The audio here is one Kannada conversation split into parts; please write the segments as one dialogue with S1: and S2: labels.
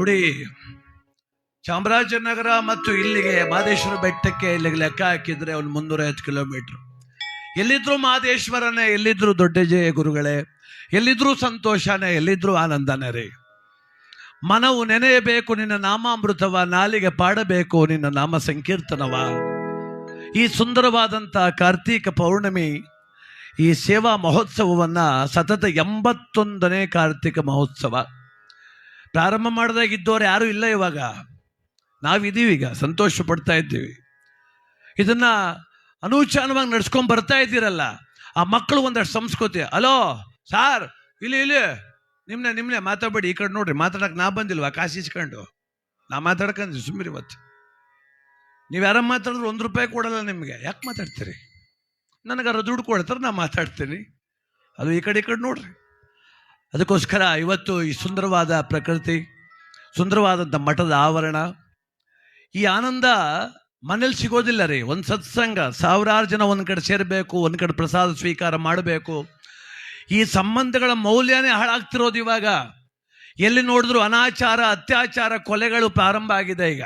S1: ನೋಡಿ, ಚಾಮರಾಜನಗರ ಮತ್ತು ಇಲ್ಲಿಗೆ ಮಹದೇಶ್ವರ ಬೆಟ್ಟಕ್ಕೆ ಇಲ್ಲಿಗೆ ಲೆಕ್ಕ ಹಾಕಿದ್ರೆ ಒಂದು ಮುನ್ನೂರೈವತ್ತು ಕಿಲೋಮೀಟ್ರ್. ಎಲ್ಲಿದ್ರು ಮಹದೇಶ್ವರನೇ, ಎಲ್ಲಿದ್ರು ದೊಡ್ಡಜಯ ಗುರುಗಳೇ, ಎಲ್ಲಿದ್ರು ಸಂತೋಷನೇ, ಎಲ್ಲಿದ್ರು ಆನಂದನೇ ರೀ. ಮನವು ನೆನೆಯಬೇಕು, ನಿನ್ನ ನಾಮಾಮೃತವ ನಾಲಿಗೆ ಪಾಡಬೇಕು, ನಿನ್ನ ನಾಮ ಸಂಕೀರ್ತನವ. ಈ ಸುಂದರವಾದಂಥ ಕಾರ್ತೀಕ ಪೌರ್ಣಮಿ ಈ ಸೇವಾ ಮಹೋತ್ಸವವನ್ನು ಸತತ ಎಂಬತ್ತೊಂದನೇ ಕಾರ್ತಿಕ ಮಹೋತ್ಸವ. ಪ್ರಾರಂಭ ಮಾಡಿದಾಗಿದ್ದವರು ಯಾರೂ ಇಲ್ಲ ಇವಾಗ. ನಾವಿದ್ದೀವಿ ಈಗ ಸಂತೋಷ ಪಡ್ತಾ ಇದ್ದೀವಿ. ಇದನ್ನ ಅನೂಚಾನವಾಗಿ ನಡ್ಸ್ಕೊಂಡು ಬರ್ತಾ ಇದ್ದೀರಲ್ಲ, ಆ ಮಕ್ಕಳು ಒಂದಷ್ಟು ಸಂಸ್ಕೃತಿ. ಅಲೋ ಸಾರ್, ಇಲ್ಲಿ ಇಲ್ಲಿ. ನಿಮ್ನೆ ನಿಮ್ನೆ ಮಾತಾಡ್ಬೇಡಿ, ಈ ಕಡೆ ನೋಡ್ರಿ, ಮಾತಾಡಕ್ ನಾ ಬಂದಿಲ್ವಾ? ಕಾಸು ಇಸ್ಕೊಂಡು ನಾ ಮಾತಾಡ್ಕೊಂಡ್ರಿ ಸುಮ್ಮನೆ ಇವತ್ತು. ನೀವು ಯಾರ ಮಾತಾಡಿದ್ರು ಒಂದು ರೂಪಾಯಿ ಕೊಡಲ್ಲ ನಿಮಗೆ. ಯಾಕೆ ಮಾತಾಡ್ತೀರಿ? ನನಗಾರ ದುಡ್ಡು ಕೊಡ್ತಾರೆ, ನಾ ಮಾತಾಡ್ತೀನಿ. ಅದು ಈ ಕಡೆ ಈ ಕಡೆ ನೋಡ್ರಿ. ಅದಕ್ಕೋಸ್ಕರ ಇವತ್ತು ಈ ಸುಂದರವಾದ ಪ್ರಕೃತಿ ಸುಂದರವಾದಂಥ ಮಠದ ಆವರಣ, ಈ ಆನಂದ ಮನೇಲಿ ಸಿಗೋದಿಲ್ಲ ರೀ. ಒಂದು ಸತ್ಸಂಗ, ಸಾವಿರಾರು ಜನ ಒಂದು ಕಡೆ ಸೇರಬೇಕು, ಒಂದು ಕಡೆ ಪ್ರಸಾದ ಸ್ವೀಕಾರ ಮಾಡಬೇಕು. ಈ ಸಂಬಂಧಗಳ ಮೌಲ್ಯನೇ ಹಾಳಾಗ್ತಿರೋದು ಇವಾಗ. ಎಲ್ಲಿ ನೋಡಿದ್ರು ಅನಾಚಾರ, ಅತ್ಯಾಚಾರ ಕೊಲೆಗಳು ಪ್ರಾರಂಭ ಆಗಿದೆ ಈಗ.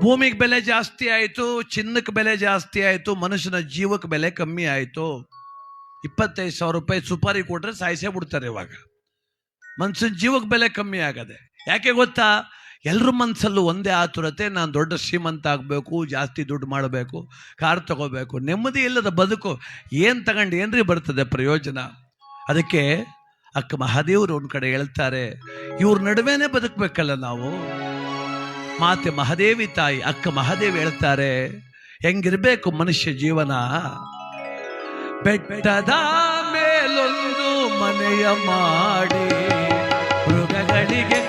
S1: ಭೂಮಿಗೆ ಬೆಲೆ ಜಾಸ್ತಿ ಆಯಿತು ಚಿನ್ನಕ್ಕೆ ಬೆಲೆ ಜಾಸ್ತಿ ಆಯಿತು, ಮನುಷ್ಯನ ಜೀವಕ್ಕೆ ಬೆಲೆ ಕಮ್ಮಿ ಆಯಿತು. ಇಪ್ಪತ್ತೈದು ಸಾವಿರ ರೂಪಾಯಿ ಸುಪಾರಿ ಕೊಟ್ರೆ ಸಾಯಿಸೇ ಬಿಡ್ತಾರೆ ಇವಾಗ. ಮನ್ಸಿನ ಜೀವಕ್ಕೆ ಬೆಲೆ ಕಮ್ಮಿ ಆಗದೆ. ಯಾಕೆ ಗೊತ್ತಾ? ಎಲ್ಲರ ಮನಸ್ಸಲ್ಲೂ ಒಂದೇ ಆತುರತೆ, ನಾನು ದೊಡ್ಡ ಶ್ರೀಮಂತ ಆಗಬೇಕು, ಜಾಸ್ತಿ ದುಡ್ಡು ಮಾಡಬೇಕು, ಕಾರ್ ತಗೋಬೇಕು, ನೆಮ್ಮದಿ ಇಲ್ಲದ ಬದುಕು ಏನು ತಗೊಂಡು ಏನ್ರಿ ಬರ್ತದೆ ಪ್ರಯೋಜನ? ಅದಕ್ಕೆ ಅಕ್ಕ ಮಹಾದೇವರು ಒಂದು ಕಡೆ ಹೇಳ್ತಾರೆ, ಇವ್ರ ನಡುವೆನೇ ಬದುಕಬೇಕಲ್ಲ ನಾವು? ಮಾತೆ ಮಹಾದೇವಿ ತಾಯಿ, ಅಕ್ಕ ಮಹಾದೇವಿ ಹೇಳ್ತಾರೆ, ಹೆಂಗಿರಬೇಕು ಮನುಷ್ಯ ಜೀವನ? ಬೆಟ್ಟದ ಮೇಲೊಂದು ಮನೆಯ ಮಾಡಿ ಮೃಗಗಳಿಗೆ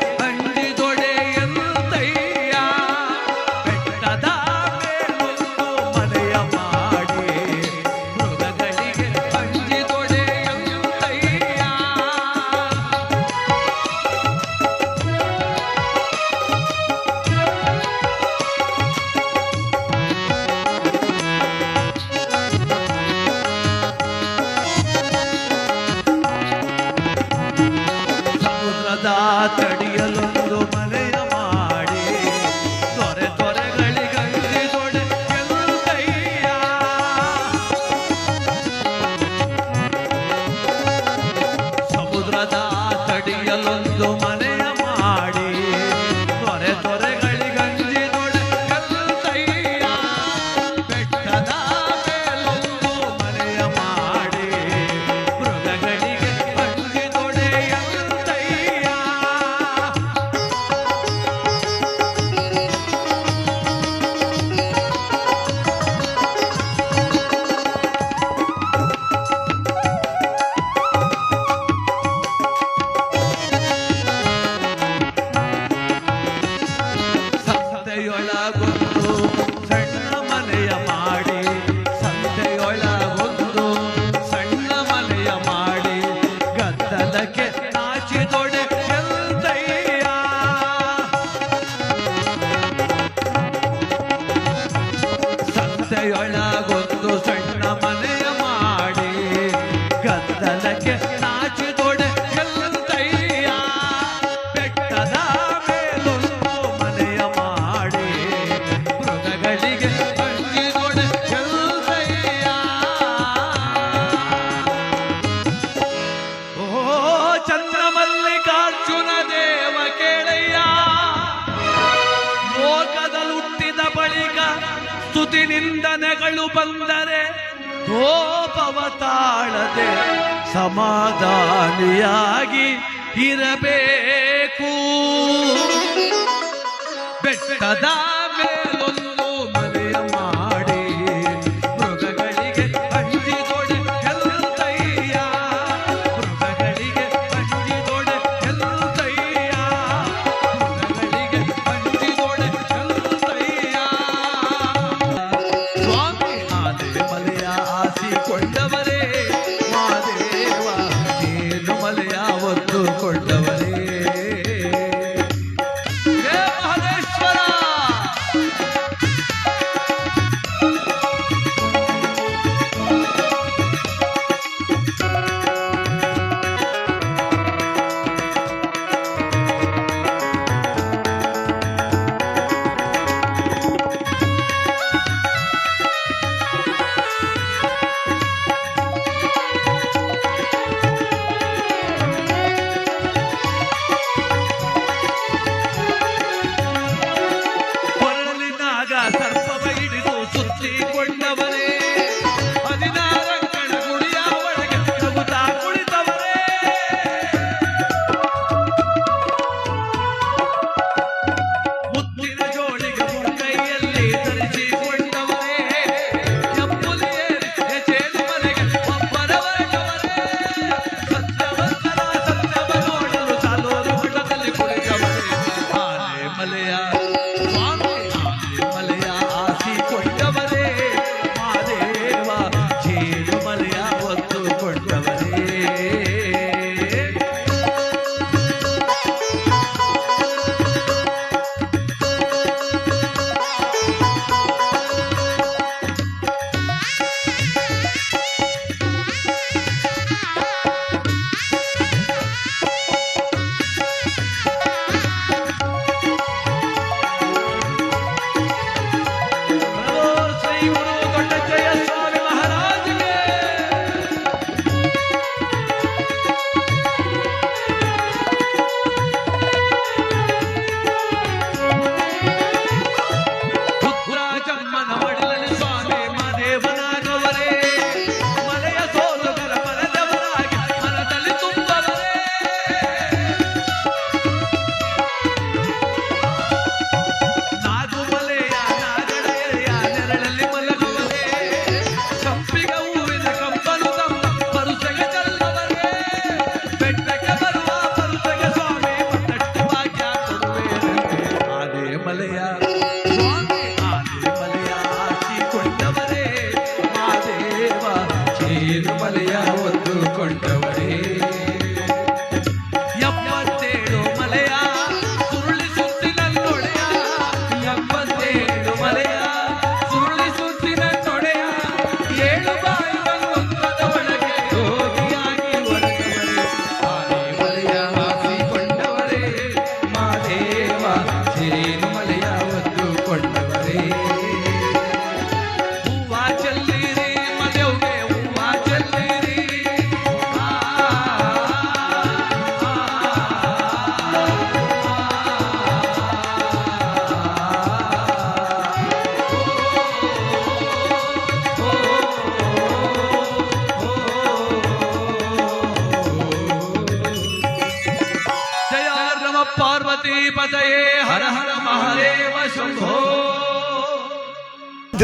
S1: ಸಮಾಧಾನಿಯಾಗಿ ಇರಬೇಕು. ಬೆಟ್ಟದ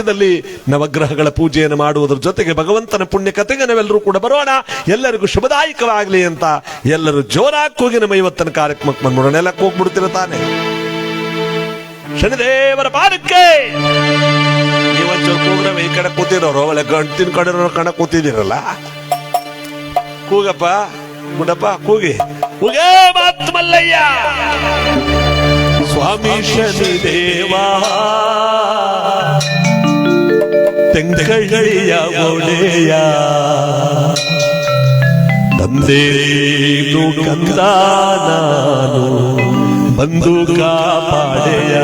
S2: ಮಧ್ಯದಲ್ಲಿ ನವಗ್ರಹಗಳ ಪೂಜೆಯನ್ನು ಮಾಡುವುದರ ಜೊತೆಗೆ ಭಗವಂತನ ಪುಣ್ಯ ಕಥೆಗೆ ನಾವೆಲ್ಲರೂ ಕೂಡ ಬರೋಣ. ಎಲ್ಲರಿಗೂ ಶುಭದಾಯಕವಾಗಲಿ ಅಂತ ಎಲ್ಲರೂ ಜೋರಾಗಿ ಕೂಗಿ ನಮ್ಮ ಇವತ್ತಿನ ಕಾರ್ಯಕ್ರಮಕ್ಕೆ ಬಂದ್ಬಿಡೋಣ. ಎಲ್ಲ ಹೋಗ್ಬಿಡ್ತೀರ ತಾನೆ? ಶನಿದೇವರ ಪಾದಕ್ಕೆ! ಈ ಕಡೆ ಕೂತಿರೋರು, ಒಳ್ಳೆ ಗಂಟಿನ ಕಣ ಕೂತಿದ್ದೀರಲ್ಲ? ಕೂಗಪ್ಪ ಗುಡಪ್ಪ ಕೂಗಿ. ಕೂಗೇ ಮಾತ್ಮಲ್ಲಯ್ಯ ಸ್ವಾಮಿ ಶನಿದೇವಾ! ತೆಂಗಳಿಯ ಒಡೆಯ ತಂದೇನು ಕಂದ ನಾನು ಬಂದು ಕಾಪಾಡೆಯ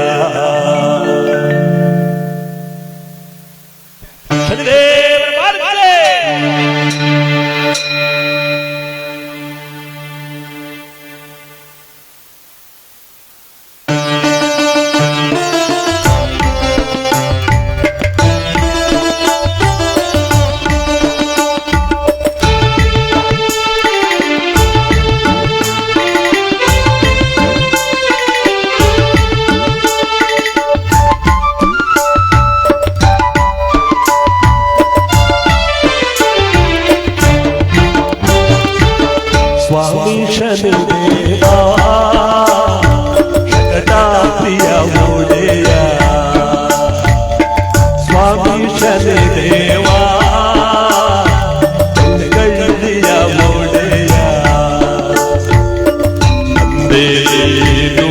S2: filho.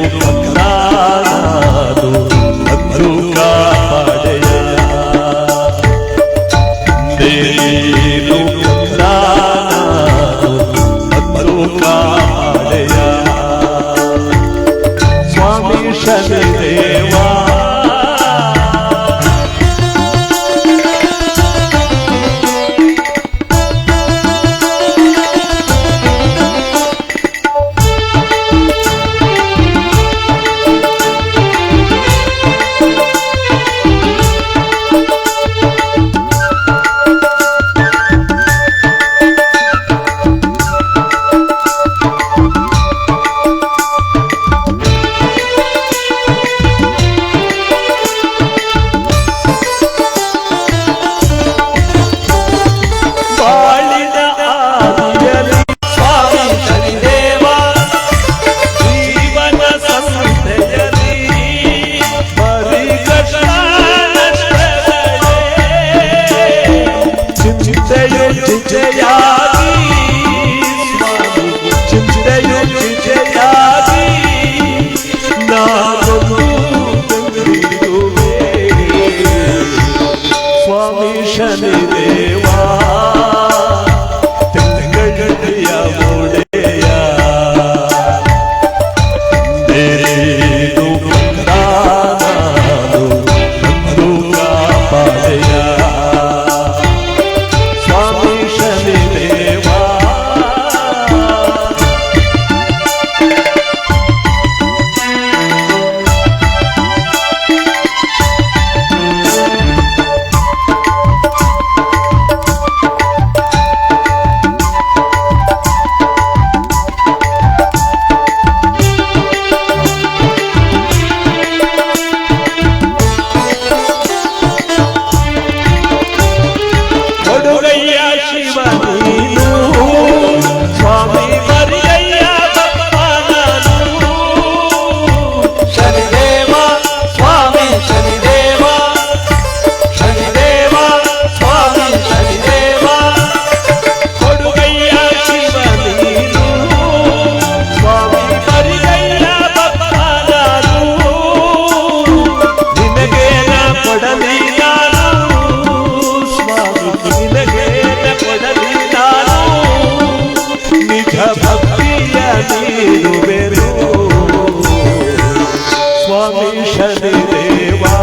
S2: ಸ್ವಾಮಿ ಶನಿದೇವಾ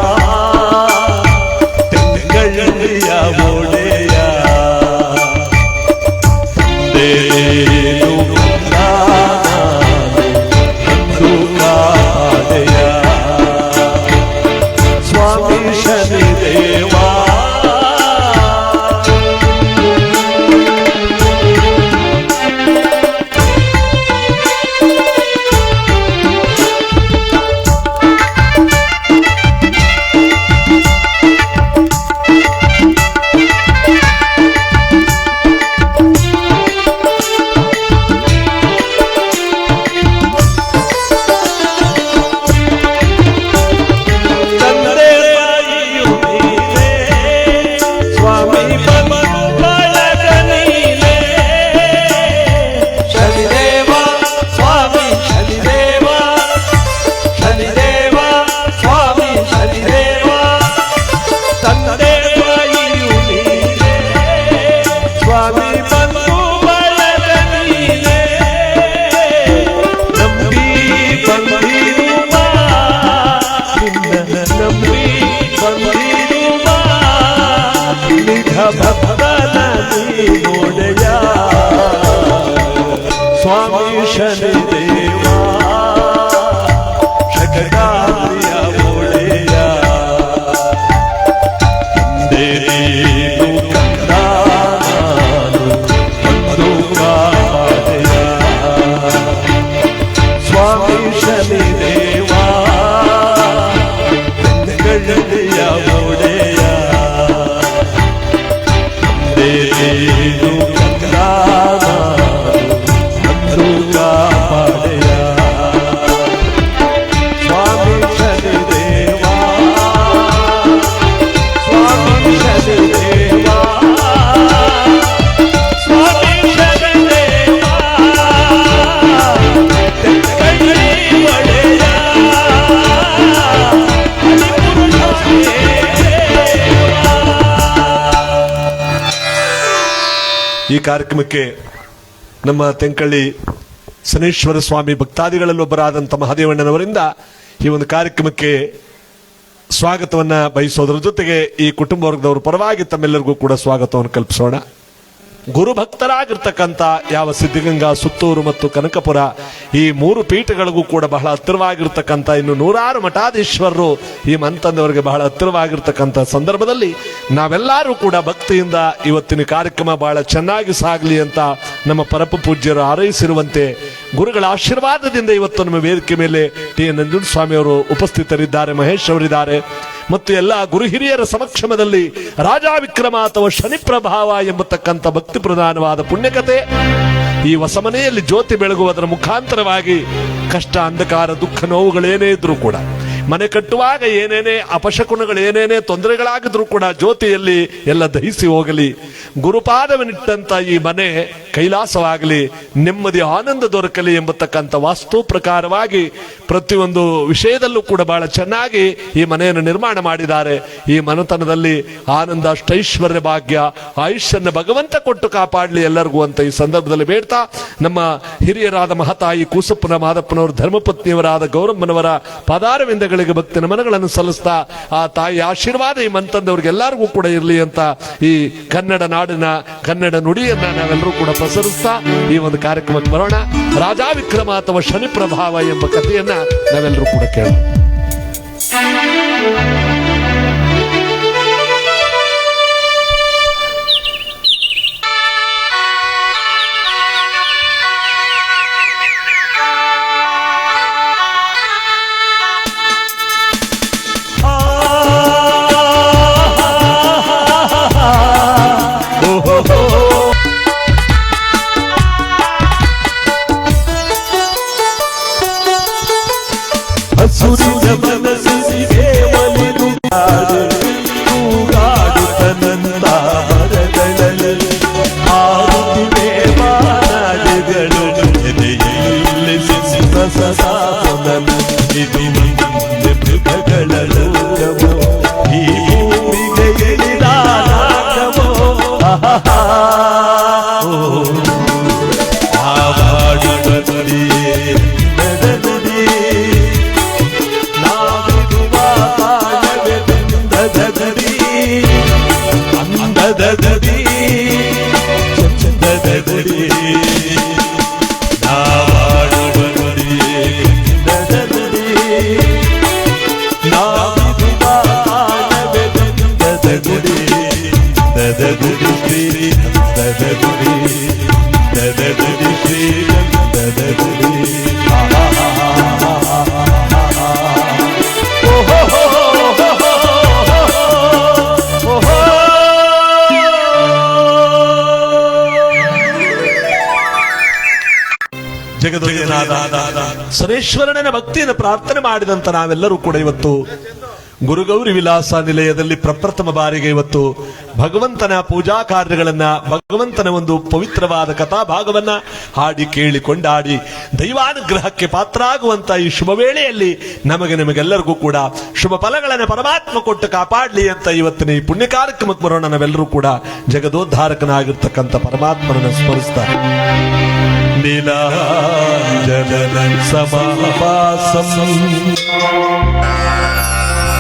S2: ಸ್ವಾಮಿ ಕಾರ್ಯಕ್ರಮಕ್ಕೆ ನಮ್ಮ ತೆಂಕಳ್ಳಿ ಶನೇಶ್ವರ ಸ್ವಾಮಿ ಭಕ್ತಾದಿಗಳಲ್ಲೊಬ್ಬರಾದಂಥ ಮಹಾದೇವಣ್ಣನವರಿಂದ ಈ ಒಂದು ಕಾರ್ಯಕ್ರಮಕ್ಕೆ ಸ್ವಾಗತವನ್ನು ಬಯಸೋದ್ರ ಜೊತೆಗೆ ಈ ಕುಟುಂಬ ವರ್ಗದವರ ಪರವಾಗಿ ತಮ್ಮೆಲ್ಲರಿಗೂ ಕೂಡ ಸ್ವಾಗತವನ್ನು ಕಲ್ಪಿಸೋಣ. ಗುರುಭಕ್ತರಾಗಿರ್ತಕ್ಕಂಥ ಯಾವ ಸಿದ್ಧಗಂಗಾ, ಸುತ್ತೂರು ಮತ್ತು ಕನಕಪುರ, ಈ ಮೂರು ಪೀಠಗಳಿಗೂ ಕೂಡ ಬಹಳ ಹತ್ತಿರವಾಗಿರ್ತಕ್ಕಂಥ ಇನ್ನು ನೂರಾರು ಮಠಾಧೀಶ್ವರರು ಈ ಮಂತಂದವರಿಗೆ ಬಹಳ ಹತ್ತಿರವಾಗಿರ್ತಕ್ಕಂಥ ಸಂದರ್ಭದಲ್ಲಿ ನಾವೆಲ್ಲರೂ ಕೂಡ ಭಕ್ತಿಯಿಂದ ಇವತ್ತಿನ ಕಾರ್ಯಕ್ರಮ ಬಹಳ ಚೆನ್ನಾಗಿ ಸಾಗಲಿ ಅಂತ ನಮ್ಮ ಪರಪ ಪೂಜ್ಯರು ಹಾರೈಸಿರುವಂತೆ ಗುರುಗಳ ಆಶೀರ್ವಾದದಿಂದ ಇವತ್ತು ನಮ್ಮ ವೇದಿಕೆ ಮೇಲೆ ಟಿ ಎನ್ ನಂಜುಂಡ ಅವರು ಉಪಸ್ಥಿತರಿದ್ದಾರೆ, ಮಹೇಶ್ ಅವರಿದ್ದಾರೆ. ಮತ್ತು ಎಲ್ಲ ಗುರು ಹಿರಿಯರ ಸಮಕ್ಷಮದಲ್ಲಿ ರಾಜಾ ವಿಕ್ರಮ ಅಥವಾ ಶನಿ ಪ್ರಭಾವ ಎಂಬತಕ್ಕಂಥ ಭಕ್ತಿ ಪ್ರಧಾನವಾದ ಪುಣ್ಯಕತೆ ಈ ಹೊಸಮನೆಯಲ್ಲಿ ಜ್ಯೋತಿ ಬೆಳಗುವುದರ ಮುಖಾಂತರವಾಗಿ ಕಷ್ಟ, ಅಂಧಕಾರ, ದುಃಖ, ನೋವುಗಳೇನೇ ಇದ್ರೂ ಕೂಡ ಮನೆ ಕಟ್ಟುವಾಗ ಏನೇನೇ ಅಪಶಕುನಗಳೇನೇನೇ ತೊಂದರೆಗಳಾಗಿದ್ರೂ ಕೂಡ ಜ್ಯೋತಿಯಲ್ಲಿ ಎಲ್ಲ ದಹಿಸಿ ಹೋಗಲಿ. ಗುರುಪಾದವನಿಟ್ಟಂತ ಈ ಮನೆ ಕೈಲಾಸವಾಗಲಿ, ನೆಮ್ಮದಿ, ಆನಂದ ದೊರಕಲಿ ಎಂಬತಕ್ಕಂಥ ವಾಸ್ತು ಪ್ರಕಾರವಾಗಿ ಪ್ರತಿಯೊಂದು ವಿಷಯದಲ್ಲೂ ಕೂಡ ಬಹಳ ಚೆನ್ನಾಗಿ ಈ ಮನೆಯನ್ನು ನಿರ್ಮಾಣ ಮಾಡಿದ್ದಾರೆ. ಈ ಮನೆತನದಲ್ಲಿ ಆನಂದ, ಅಷ್ಟೈಶ್ವರ್ಯ ಭಾಗ್ಯ, ಆಯುಷ್ಯನ್ನ ಭಗವಂತ ಕೊಟ್ಟು ಕಾಪಾಡಲಿ ಎಲ್ಲರಿಗೂ ಅಂತ ಈ ಸಂದರ್ಭದಲ್ಲಿ ಬೇಡ್ತಾ, ನಮ್ಮ ಹಿರಿಯರಾದ ಮಹತಾಯಿ ಕೂಸಪ್ಪನ, ಮಾದಪ್ಪನವರು, ಧರ್ಮಪತ್ನಿಯವರಾದ ಗೌರಮ್ಮನವರ ಪದಾರವಿಂದಗಳಿಗೆ ಭಕ್ತನ ಮನಗಳನ್ನು ಸಲ್ಲಿಸ್ತಾ, ಆ ತಾಯಿ ಆಶೀರ್ವಾದ ಈ ಮಂತಂದವ್ರಿಗೆ ಎಲ್ಲರಿಗೂ ಕೂಡ ಇರಲಿ ಅಂತ ಈ ಕನ್ನಡ ನಾಡಿನ, ಕನ್ನಡ ನುಡಿಯನ್ನ ನಾವೆಲ್ಲರೂ ಕೂಡ ಪ್ರಸರಿಸ್ತಾ ಈ ಒಂದು ಕಾರ್ಯಕ್ರಮಕ್ಕೆ ಬರೋಣ. ರಾಜಾ ವಿಕ್ರಮ ಅಥವಾ ಶನಿ ಪ್ರಭಾವ ಎಂಬ ಕಥೆಯನ್ನ ನಾವೆಲ್ಲರೂ ಕೂಡ ಕೇಳೋಣ. ಜಗದೊಡೆಯನಾದ ಸರೇಶ್ವರನ ಭಕ್ತಿಯನ್ನು ಪ್ರಾರ್ಥನೆ ಮಾಡಿದಂತ ನಾವೆಲ್ಲರೂ ಕೂಡ ಇವತ್ತು ಗುರುಗೌರಿ ವಿಲಾಸ ನಿಲಯದಲ್ಲಿ ಪ್ರಪ್ರಥಮ ಬಾರಿಗೆ ಇವತ್ತು ಭಗವಂತನ ಪೂಜಾ ಕಾರ್ಯಗಳನ್ನ, ಭಗವಂತನ ಒಂದು ಪವಿತ್ರವಾದ ಕಥಾ ಭಾಗವನ್ನ ಹಾಡಿ ಕೇಳಿ ಕೊಂಡಾಡಿ ದೈವಾನುಗ್ರಹಕ್ಕೆ ಪಾತ್ರಾಗುವಂತ ಈ ಶುಭ ವೇಳೆಯಲ್ಲಿ ನಮಗೆ ನಿಮಗೆಲ್ಲರಿಗೂ ಕೂಡ ಶುಭ ಫಲಗಳನ್ನು ಪರಮಾತ್ಮ ಕೊಟ್ಟು ಕಾಪಾಡ್ಲಿ ಅಂತ ಇವತ್ತಿನ ಈ ಪುಣ್ಯ ಕಾರ್ಯಕ್ರಮಕ್ಕೆ ಬರೋಣ ನಾವೆಲ್ಲರೂ ಕೂಡ ಜಗದೋದ್ಧಾರಕನಾಗಿರ್ತಕ್ಕಂಥ ಪರಮಾತ್ಮನನ್ನು ಸ್ಮರಿಸ್ತಾರೆ. नीलाञ्जननं समापासम्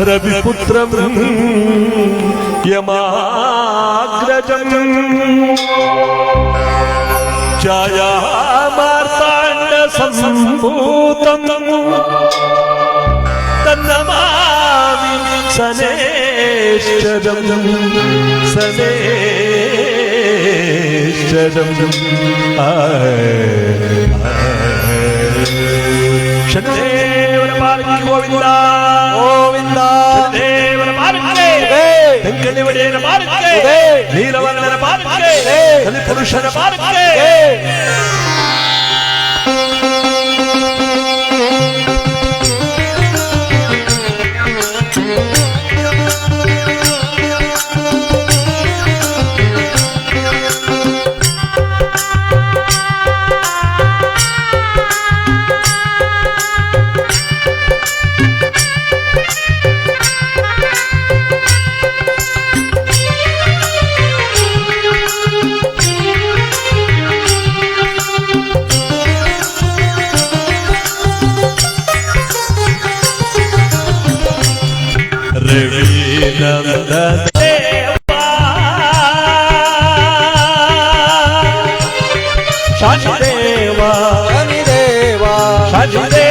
S2: रविपुत्रं यमाग्रजम् छायामार्ताण्डसम्भूतं तन्नमामि सनेश्वरं सने സർവേശ്വരം ഗോവിന്ദ ഗോവിന്ദ
S3: തെങ്കണിവിടേനെ
S2: മാറിക്കേ
S3: നീലവർണനെ
S2: മാറിക്കേ
S3: പുരുഷനെ
S2: മാറിക്കേ
S3: દેવા.
S2: શનિ
S3: દેવા.
S2: શનિ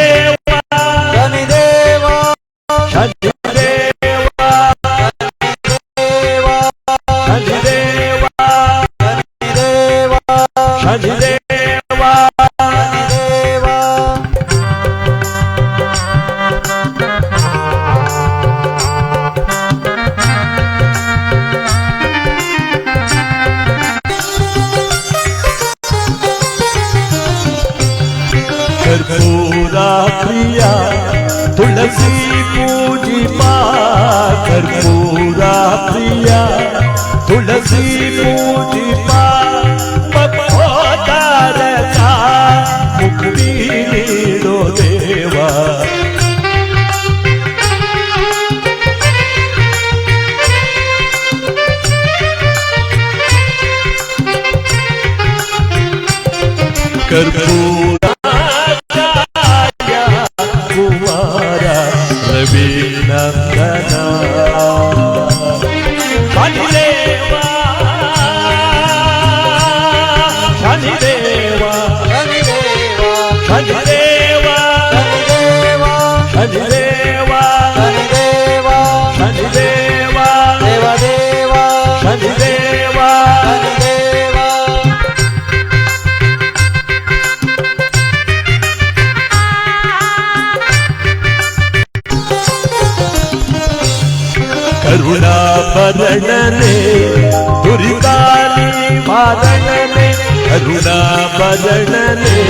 S2: घुड़ा बजनले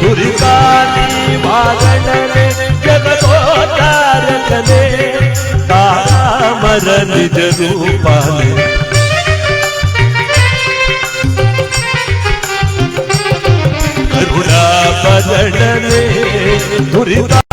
S2: दुर्गानी वागनले जगतोचारकने तामर निज रूपाले घुड़ा बजनले दुर्गा